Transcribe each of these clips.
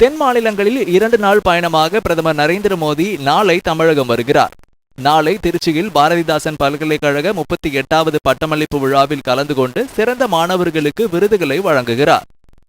தென் மாநிலங்களில் இரண்டு நாள் பயணமாக பிரதமர் நரேந்திர மோடி நாளை தமிழகம் வருகிறார். நாளை திருச்சியில் பாரதிதாசன் பல்கலைக்கழக முப்பத்தி எட்டாவது பட்டமளிப்பு விழாவில் கலந்து கொண்டு சிறந்த மாணவர்களுக்கு விருதுகளை வழங்குகிறார்.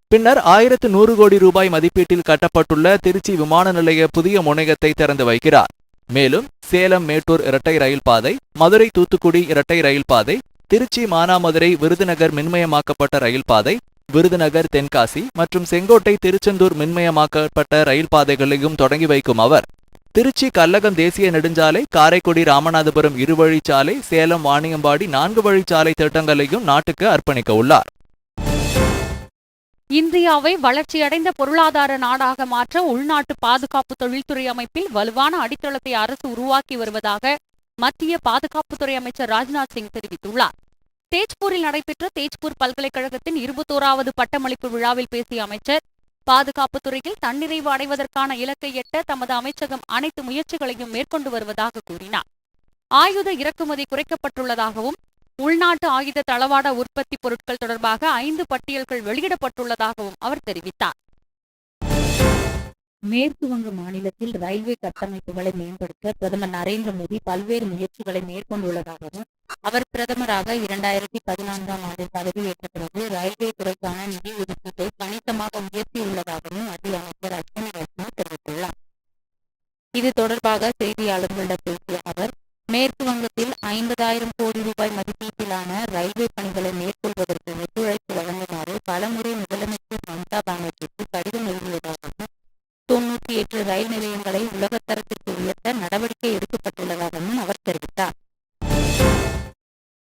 பின்னர் ஆயிரத்து நூறு கோடி ரூபாய் மதிப்பீட்டில் கட்டப்பட்டுள்ள திருச்சி விமான நிலைய புதிய முனையத்தை திறந்து வைக்கிறார். மேலும் சேலம் மேட்டூர் இரட்டை ரயில் பாதை மதுரை தூத்துக்குடி இரட்டை ரயில் பாதை திருச்சி மானாமதுரை விருதுநகர் மின்மயமாக்கப்பட்ட ரயில் பாதை விருதுநகர் தென்காசி மற்றும் செங்கோட்டை திருச்செந்தூர் மின்மயமாக்கப்பட்ட ரயில் பாதைகளையும் தொடங்கி வைக்கும் அவர். திருச்சி கல்லகம் தேசிய நெடுஞ்சாலை காரைக்குடி ராமநாதபுரம் இருவழிச்சாலை சேலம் வாணியம்பாடி நான்கு வழிச்சாலை திட்டங்களையும் நாட்டுக்கு அர்ப்பணிக்க உள்ளார். இந்தியாவை வளர்ச்சியடைந்த பொருளாதார நாடாக மாற்ற உள்நாட்டு பாதுகாப்பு தொழில்துறை அமைப்பில் வலுவான அடித்தளத்தை அரசு உருவாக்கி வருவதாக மத்திய பாதுகாப்புத்துறை அமைச்சர் ராஜ்நாத் சிங் தெரிவித்துள்ளார். தேஜ்பூரில் நடைபெற்ற தேஜ்பூர் பல்கலைக்கழகத்தின் இருபத்தோராவது பட்டமளிப்பு விழாவில் பேசிய அமைச்சர் பாதுகாப்புத் துறையில் தன்னிறைவு அடைவதற்கான இலக்கை எட்ட தமது அமைச்சகம் அனைத்து முயற்சிகளையும் மேற்கொண்டு வருவதாக கூறினார். ஆயுத இறக்குமதி குறைக்கப்பட்டுள்ளதாகவும் உள்நாட்டு ஆயுத தளவாட உற்பத்தி பொருட்கள் தொடர்பாக ஐந்து பட்டியல்கள் வெளியிடப்பட்டுள்ளதாகவும் அவர் தெரிவித்தார். மேற்கு வங்க மாநிலத்தில் ரயில்வே கட்டமைப்புகளை மேம்படுத்த பிரதமர் நரேந்திர மோடி பல்வேறு முயற்சிகளை மேற்கொண்டுள்ளதாகவும் அவர் பிரதமராக இரண்டாயிரத்தி பதினான்காம் ஆண்டில் பதவியேற்ற பிறகு ரயில்வே துறைக்கான நிதி ஒதுக்கீட்டை கணிசமாக உயர்த்தியுள்ளதாகவும் மத்திய அமைச்சர் அஸ்வினி வைஷ்ணவ் தெரிவித்துள்ளார். இது தொடர்பாக செய்தியாளர்களிடம் பேசிய அவர் மேற்கு வங்கத்தில் ஐம்பதாயிரம் கோடி ரூபாய் மதிப்பீட்டிலான ரயில்வே பணிகளை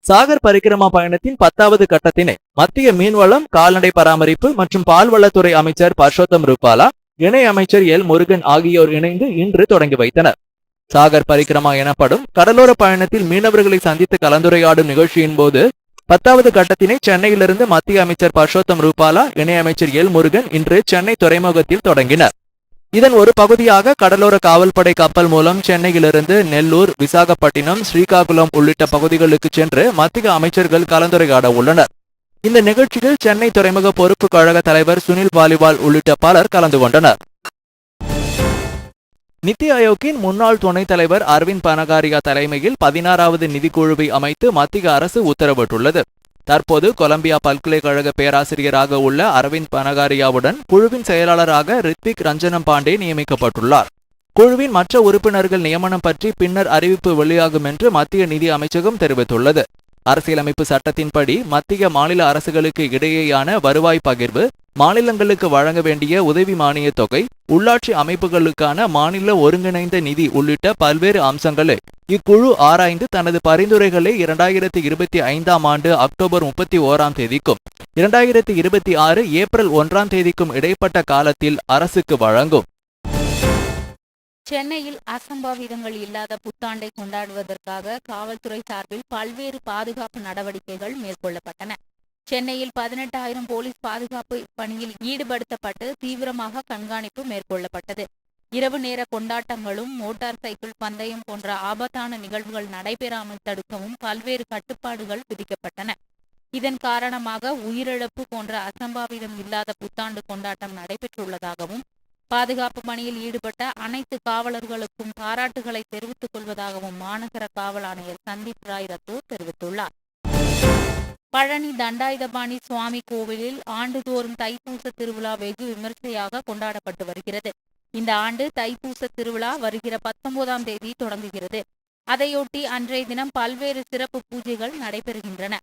சாகர் பரிக்கிரமா பயணத்தின் பத்தாவது கட்டத்தினை மத்திய மீன்வளம் கால்நடை பராமரிப்பு மற்றும் பால்வளத்துறை அமைச்சர் பர்ஷோத்தம் ரூபாலா இணை அமைச்சர் எல். முருகன் ஆகியோர் இணைந்து இன்று தொடங்கி வைத்தனர். சாகர் பரிக்கிரமா எனப்படும் கடலோர பயணத்தில் மீனவர்களை சந்தித்து கலந்துரையாடும் நிகழ்ச்சியின் போது பத்தாவது கட்டத்தினை சென்னையிலிருந்து மத்திய அமைச்சர் பர்ஷோத்தம் ரூபாலா இணை அமைச்சர் எல். முருகன் இன்று சென்னை துறைமுகத்தில் தொடங்கினர். இதன் ஒரு பகுதியாக கடலோர காவல்படை கப்பல் மூலம் சென்னையிலிருந்து நெல்லூர் விசாகப்பட்டினம் ஸ்ரீகாகுளம் உள்ளிட்ட பகுதிகளுக்கு சென்று மத்திய அமைச்சர்கள் கலந்துரையாட உள்ளனர். இந்த நிகழ்ச்சியில் சென்னை துறைமுக பொறுப்பு கழக தலைவர் சுனில் பாலிவால் உள்ளிட்ட பலர் கலந்து கொண்டனர். நித்தி ஆயோக்கின் முன்னாள் துணைத் தலைவர் அரவிந்த் பனகாரியா தலைமையில் பதினாறாவது நிதிக்குழுவை அமைத்து மத்திய அரசு உத்தரவிட்டுள்ளது. தற்போது கொலம்பியா பல்கலைக்கழக பேராசிரியராக உள்ள அரவிந்த் பனகாரியாவுடன் குழுவின் செயலாளராக ரித்விக் ரஞ்சனம் பாண்டே நியமிக்கப்பட்டுள்ளார். குழுவின் மற்ற உறுப்பினர்கள் நியமனம் பற்றி பின்னர் அறிவிப்பு வெளியாகும் என்று மத்திய நிதி அமைச்சகம் தெரிவித்துள்ளது. அரசியலமைப்பு சட்டத்தின்படி மத்திய மாநில அரசுகளுக்கு இடையேயான வருவாய் பகிர்வு மாநிலங்களுக்கு வழங்க வேண்டிய உதவி மானியத் தொகை உள்ளாட்சி அமைப்புகளுக்கான மாநில ஒருங்கிணைந்த நிதி உள்ளிட்ட பல்வேறு அம்சங்களை இக்குழு ஆராய்ந்து தனது பரிந்துரைகளை இரண்டாயிரத்தி இருபத்தி ஐந்தாம் ஆண்டு அக்டோபர் முப்பத்தி ஓராம் தேதிக்கும் இரண்டாயிரத்தி இருபத்தி ஆறு ஏப்ரல் ஒன்றாம் தேதிக்கும் இடைப்பட்ட காலத்தில் அரசுக்கு வழங்கும். சென்னையில் அசம்பாவிதங்கள் இல்லாத புத்தாண்டை கொண்டாடுவதற்காக காவல்துறை சார்பில் பல்வேறு பாதுகாப்பு நடவடிக்கைகள் மேற்கொள்ளப்பட்டன. சென்னையில் பதினெட்டாயிரம் போலீஸ் பாதுகாப்பு பணியில் ஈடுபடுத்தப்பட்டு தீவிரமாக கண்காணிப்பு மேற்கொள்ளப்பட்டது. இரவு நேர கொண்டாட்டங்களும் மோட்டார் சைக்கிள் பந்தயம் போன்ற ஆபத்தான நிகழ்வுகள் நடைபெறாமல் தடுக்கவும் பல்வேறு கட்டுப்பாடுகள் விதிக்கப்பட்டன. இதன் காரணமாக உயிரிழப்பு போன்ற அசம்பாவிதம் இல்லாத புத்தாண்டு கொண்டாட்டம் நடைபெற்றுள்ளதாகவும் பாதுகாப்பு பணியில் ஈடுபட்ட அனைத்து காவலர்களுக்கும் பாராட்டுகளை தெரிவித்துக் கொள்வதாகவும் மாநகர காவல் ஆணையர் சந்தீப் ராய் ரத்தோர் தெரிவித்துள்ளார். பழனி தண்டாயுதபாணி சுவாமி கோவிலில் ஆண்டுதோறும் தைப்பூச திருவிழா வெகு விமர்சையாக கொண்டாடப்பட்டு வருகிறது. இந்த ஆண்டு தைப்பூச திருவிழா வருகிற பத்தொன்பதாம் தேதி தொடங்குகிறது. அதையொட்டி அன்றைய தினம் பல்வேறு சிறப்பு பூஜைகள் நடைபெறுகின்றன.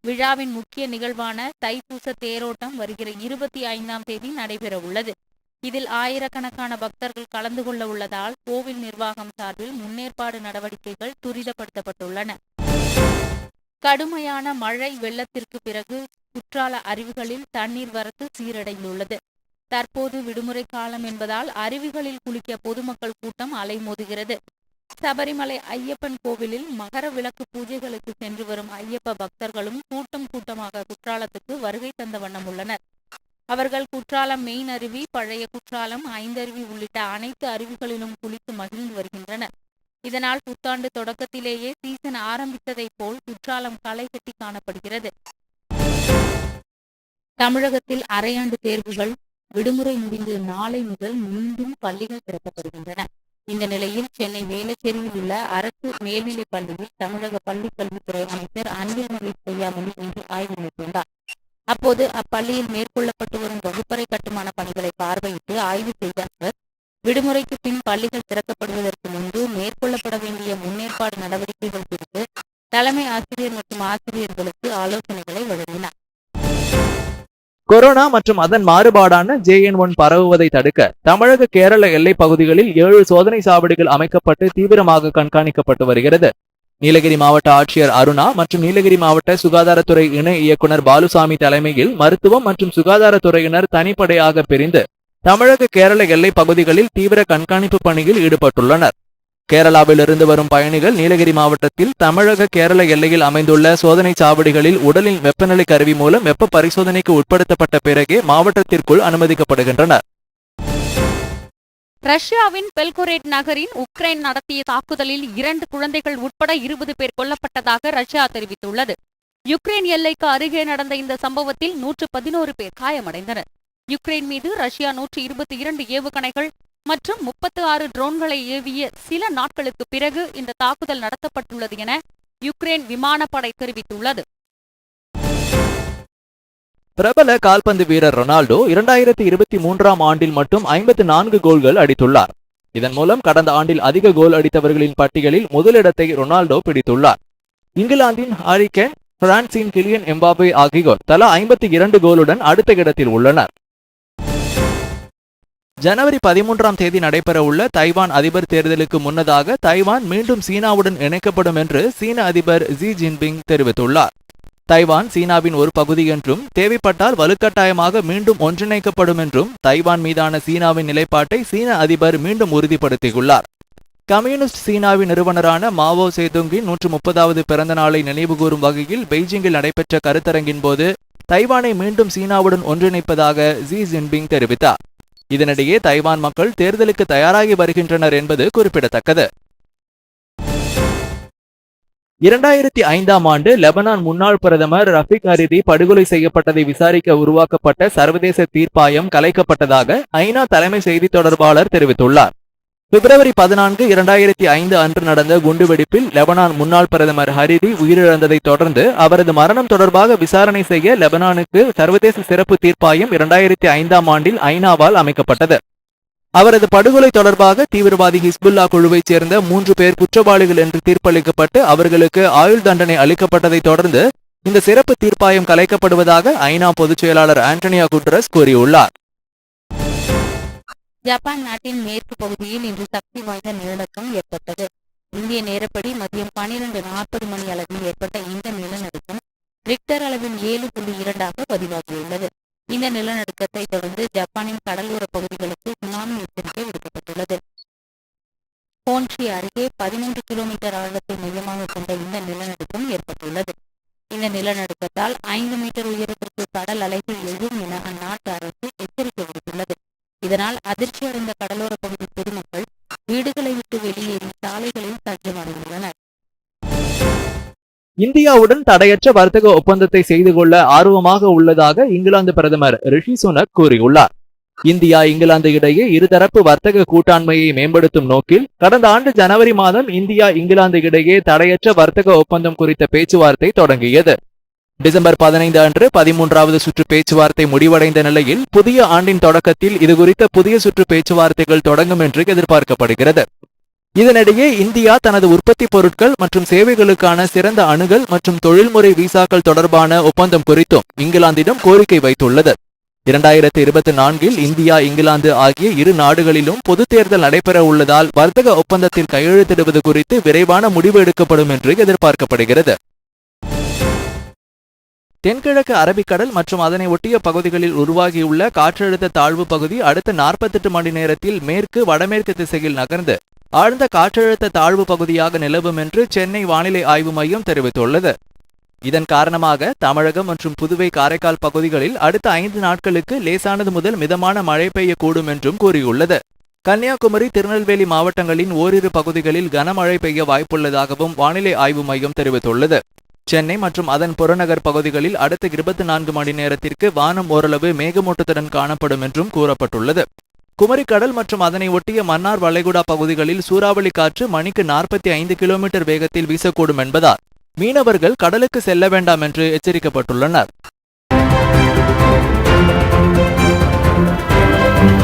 விழாவின் முக்கிய நிகழ்வான தைப்பூச தேரோட்டம் வருகிற இருபத்தி ஐந்தாம் தேதி நடைபெற உள்ளது. இதில் ஆயிரக்கணக்கான பக்தர்கள் கலந்து கொள்ள உள்ளதால் கோவில் நிர்வாகம் சார்பில் முன்னேற்பாடு நடவடிக்கைகள் துரிதப்படுத்தப்பட்டுள்ளன. கடுமையான மழை வெள்ளத்திற்கு பிறகு குற்றால அருவிகளில் தண்ணீர் வரத்து சீரடைந்துள்ளது. தற்போது விடுமுறை காலம் என்பதால் அருவிகளில் குளிக்க பொதுமக்கள் கூட்டம் அலைமோதுகிறது. சபரிமலை ஐயப்பன் கோவிலில் மகர விளக்கு பூஜைகளுக்கு சென்று வரும் ஐயப்ப பக்தர்களும் கூட்டம் கூட்டமாக குற்றாலத்துக்கு வருகை தந்த வண்ணம் உள்ளனர். அவர்கள் குற்றாலம் மெயின் அருவி பழைய குற்றாலம் ஐந்தருவி உள்ளிட்ட அனைத்து அருவிகளிலும் குளித்து மகிழ்ந்து வருகின்றனர். இதனால் புத்தாண்டு தொடக்கத்திலேயே சீசன் ஆரம்பித்ததைப் போல் குற்றாலம் களை கட்டி காணப்படுகிறது. தமிழகத்தில் அரையாண்டு தேர்வுகள் விடுமுறை முடிந்து நாளை முதல் மீண்டும் பள்ளிகள் திறக்கப்படுகின்றன. இந்த நிலையில் சென்னை வேளச்சேரியில் உள்ள அரசு மேல்நிலைப் பள்ளியில் தமிழக பள்ளிக் கல்வித்துறை அமைச்சர் அன்பில்மொழி பொய்யாமொழி இன்று ஆய்வு மேற்கொண்டார். அப்போது அப்பள்ளியில் மேற்கொள்ளப்பட்டு வரும் வகுப்பறை கட்டுமான பணிகளை பார்வையிட்டு ஆய்வு செய்த அவர் விடுமுறைக்கு பின் பள்ளிகள் திறக்கப்படுவதற்கு முன்பு மேற்கொள்ளப்பட வேண்டிய முன்னேற்பாடு நடவடிக்கைகள் குறித்து தலைமை ஆசிரியர் மற்றும் ஆசிரியர்களுக்கு ஆலோசனைகளை வழங்கினார். கொரோனா மற்றும் அதன் மாறுபாடான ஜேஎன் ஒன் பரவுவதை தடுக்க தமிழக கேரள எல்லைப் பகுதிகளில் ஏழு சோதனை சாவடிகள் அமைக்கப்பட்டு தீவிரமாக கண்காணிக்கப்பட்டு வருகிறது. நீலகிரி மாவட்ட ஆட்சியர் அருணா மற்றும் நீலகிரி மாவட்ட சுகாதாரத்துறை இணை இயக்குனர் பாலுசாமி தலைமையில் மருத்துவம் மற்றும் சுகாதாரத்துறையினர் தனிப்படையாக பிரிந்து தமிழக கேரள எல்லைப் பகுதிகளில் தீவிர கண்காணிப்பு பணியில் ஈடுபட்டுள்ளனர். கேரளாவிலிருந்து வரும் பயணிகள் நீலகிரி மாவட்டத்தில் தமிழக கேரள எல்லையில் அமைந்துள்ள சோதனை சாவடிகளில் உடலின் வெப்பநிலை கருவி மூலம் வெப்ப பரிசோதனைக்கு உட்படுத்தப்பட்ட பிறகே மாவட்டத்திற்குள் அனுமதிக்கப்படுகின்றனர். ரஷ்யாவின் பெல்கோரேட் நகரின் உக்ரைன் நடத்திய தாக்குதலில் இரண்டு குழந்தைகள் உட்பட இருபது பேர் கொல்லப்பட்டதாக ரஷ்யா தெரிவித்துள்ளது. யுக்ரைன் எல்லைக்கு அருகே நடந்த இந்த சம்பவத்தில் நூற்று பதினோரு பேர் காயமடைந்தனர். யுக்ரைன் மீது ரஷ்யா நூற்றி இருபத்தி இரண்டு ஏவுகணைகள் மற்றும் முப்பத்து ஆறு ட்ரோன்களை ஏவிய சில நாட்களுக்கு பிறகு இந்த தாக்குதல் நடத்தப்பட்டுள்ளது என யுக்ரைன் விமானப்படை தெரிவித்துள்ளது. பிரபல கால்பந்து வீரர் ரொனால்டோ இரண்டாயிரத்தி இருபத்தி மூன்றாம் ஆண்டில் மட்டும் ஐம்பத்தி நான்கு கோல்கள் அடித்துள்ளார். இதன் மூலம் கடந்த ஆண்டில் அதிக கோல் அடித்தவர்களின் பட்டியலில் முதலிடத்தை ரொனால்டோ பிடித்துள்ளார். இங்கிலாந்தின் ஹாரிகேன் பிரான்சின் கிலியன் எம்பாபே ஆகியோர் தலா ஐம்பத்தி இரண்டு கோலுடன் அடுத்த இடத்தில் உள்ளனர். ஜனவரி பதிமூன்றாம் தேதி நடைபெறவுள்ள தைவான் அதிபர் தேர்தலுக்கு முன்னதாக தைவான் மீண்டும் சீனாவுடன் இணைக்கப்படும் என்று சீன அதிபர் ஜி ஜின்பிங் தெரிவித்துள்ளார். தைவான் சீனாவின் ஒரு பகுதி என்றும் தேவைப்பட்டால் வலுக்கட்டாயமாக மீண்டும் ஒன்றிணைக்கப்படும் என்றும் தைவான் மீதான சீனாவின் நிலைப்பாட்டை சீன அதிபர் மீண்டும் உறுதிப்படுத்தியுள்ளார். கம்யூனிஸ்ட் சீனாவின் நிறுவனரான மாவோ சேதுங்கின் நூற்று முப்பதாவது பிறந்த நாளை நினைவுகூரும் வகையில் பெய்ஜிங்கில் நடைபெற்ற கருத்தரங்கின் போது தைவானை மீண்டும் சீனாவுடன் ஒன்றிணைப்பதாக ஜி ஜின்பிங் தெரிவித்தார். இதனிடையே தைவான் மக்கள் தேர்தலுக்கு தயாராகி வருகின்றனர் என்பது குறிப்பிடத்தக்கது. இரண்டாயிரத்தி ஐந்தாம் ஆண்டு லெபனான் முன்னாள் பிரதமர் ரஃபிக் அரிதி படுகொலை செய்யப்பட்டதை விசாரிக்க உருவாக்கப்பட்ட சர்வதேச தீர்ப்பாயம் கலைக்கப்பட்டதாக ஐநா தலைமை செய்தி தொடர்பாளர் தெரிவித்துள்ளார். பிப்ரவரி பதினான்கு இரண்டாயிரத்தி ஐந்து அன்று நடந்த குண்டுவெடிப்பில் லெபனான் முன்னாள் பிரதமர் ஹரிரி உயிரிழந்ததைத் தொடர்ந்து அவரது மரணம் தொடர்பாக விசாரணை செய்ய லெபனானுக்கு சர்வதேச சிறப்பு தீர்ப்பாயம் இரண்டாயிரத்தி ஐந்தாம் ஆண்டில் ஐநாவால் அமைக்கப்பட்டது. அவரது படுகொலை தொடர்பாக தீவிரவாதி ஹிஸ்புல்லா குழுவைச் சேர்ந்த மூன்று பேர் குற்றவாளிகள் என்று தீர்ப்பளிக்கப்பட்டு அவர்களுக்கு ஆயுள் தண்டனை அளிக்கப்பட்டதைத் தொடர்ந்து இந்த சிறப்பு தீர்ப்பாயம் கலைக்கப்படுவதாக ஐநா பொதுச் செயலாளர் ஆண்டனியா குட்ரஸ் கூறியுள்ளார். ஜப்பான் நாட்டின் மேற்கு பகுதியில் இன்று சக்தி வாய்ந்த நிலநடுக்கம் ஏற்பட்டது. இந்திய நேரப்படி மதியம் பனிரெண்டு நாற்பது மணி அளவில் ஏற்பட்ட இந்த நிலநடுக்கம் ரிக்டர் அளவில் ஏழு புள்ளி இரண்டாக பதிவாகியுள்ளது. இந்த நிலநடுக்கத்தை தொடர்ந்து ஜப்பானின் கடலோர பகுதிகளுக்கு சுனாமி எச்சரிக்கை விடுக்கப்பட்டுள்ளது. ஹோன்ஷி அருகே பதிமூன்று கிலோமீட்டர் ஆழத்தை மையமாக கொண்ட இந்த நிலநடுக்கம் ஏற்பட்டுள்ளது. இந்த நிலநடுக்கத்தால் ஐந்து மீட்டர் உயரத்திற்கு கடல் அலைகள் எழும் என அந்நாட்டு அரசு எச்சரிக்கை விடுத்துள்ளது. இதனால் அதிர்ச்சி அடைந்த கடலோர பகுதி பொதுமக்கள் வீடுகளை விட்டு வெளியேறி சாலைகளில் தஞ்சமடைந்துள்ளனர் இந்தியாவுடன் தடையற்ற வர்த்தக ஒப்பந்தத்தை செய்து கொள்ள ஆர்வமாக உள்ளதாக இங்கிலாந்து பிரதமர் ரிஷி சுனக் கூறியுள்ளார். இந்தியா இங்கிலாந்து இடையே இருதரப்பு வர்த்தக கூட்டாண்மையை மேம்படுத்தும் நோக்கில் கடந்த ஆண்டு ஜனவரி மாதம் இந்தியா இங்கிலாந்து இடையே தடையற்ற வர்த்தக ஒப்பந்தம் குறித்த பேச்சுவார்த்தை தொடங்கியது. டிசம்பர் பதினைந்து அன்று பதிமூன்றாவது சுற்று பேச்சுவார்த்தை முடிவடைந்த நிலையில் புதிய ஆண்டின் தொடக்கத்தில் இதுகுறித்த புதிய சுற்று பேச்சுவார்த்தைகள் தொடங்கும் என்று எதிர்பார்க்கப்படுகிறது. இதனிடையே இந்தியா தனது உற்பத்தி பொருட்கள் மற்றும் சேவைகளுக்கான சிறந்த அணுகல் மற்றும் தொழில்முறை விசாக்கள் தொடர்பான ஒப்பந்தம் குறித்தும் இங்கிலாந்திடம் கோரிக்கை வைத்துள்ளது. இரண்டாயிரத்தி இருபத்தி நான்கில் இந்தியா இங்கிலாந்து ஆகிய இரு நாடுகளிலும் பொதுத் தேர்தல் நடைபெற உள்ளதால் வர்த்தக ஒப்பந்தத்தில் கையெழுத்திடுவது குறித்து விரைவான முடிவு எடுக்கப்படும் என்று எதிர்பார்க்கப்படுகிறது. தென்கிழக்கு அரபிக்கடல் மற்றும் அதனை ஒட்டிய பகுதிகளில் உருவாகியுள்ள காற்றழுத்த தாழ்வு பகுதி அடுத்த நாற்பத்தெட்டு மணி நேரத்தில் மேற்கு வடமேற்கு திசையில் நகர்ந்து ஆழ்ந்த காற்றழுத்த தாழ்வு பகுதியாக நிலவும் என்று சென்னை வானிலை ஆய்வு மையம் தெரிவித்துள்ளது. இதன் காரணமாக தமிழகம் மற்றும் புதுவை காரைக்கால் பகுதிகளில் அடுத்த ஐந்து நாட்களுக்கு லேசானது முதல் மிதமான மழை பெய்யக்கூடும் என்றும் கூறியுள்ளது. கன்னியாகுமரி திருநெல்வேலி மாவட்டங்களின் ஓரிரு பகுதிகளில் கனமழை பெய்ய வாய்ப்புள்ளதாகவும் வானிலை ஆய்வு மையம் தெரிவித்துள்ளது. சென்னை மற்றும் அதன் புறநகர் பகுதிகளில் அடுத்த இருபத்தி நான்கு மணி நேரத்திற்கு வானம் ஓரளவு மேகமூட்டத்துடன் காணப்படும் என்றும் கூறப்பட்டுள்ளது. குமரிக்கடல் மற்றும் அதனை ஒட்டிய மன்னார் வளைகுடா பகுதிகளில் சூறாவளி காற்று மணிக்கு நாற்பத்தி ஐந்து கிலோமீட்டர் வேகத்தில் வீசக்கூடும் என்பதால் மீனவர்கள் கடலுக்கு செல்ல வேண்டாம் என்று எச்சரிக்கப்பட்டுள்ளனர்.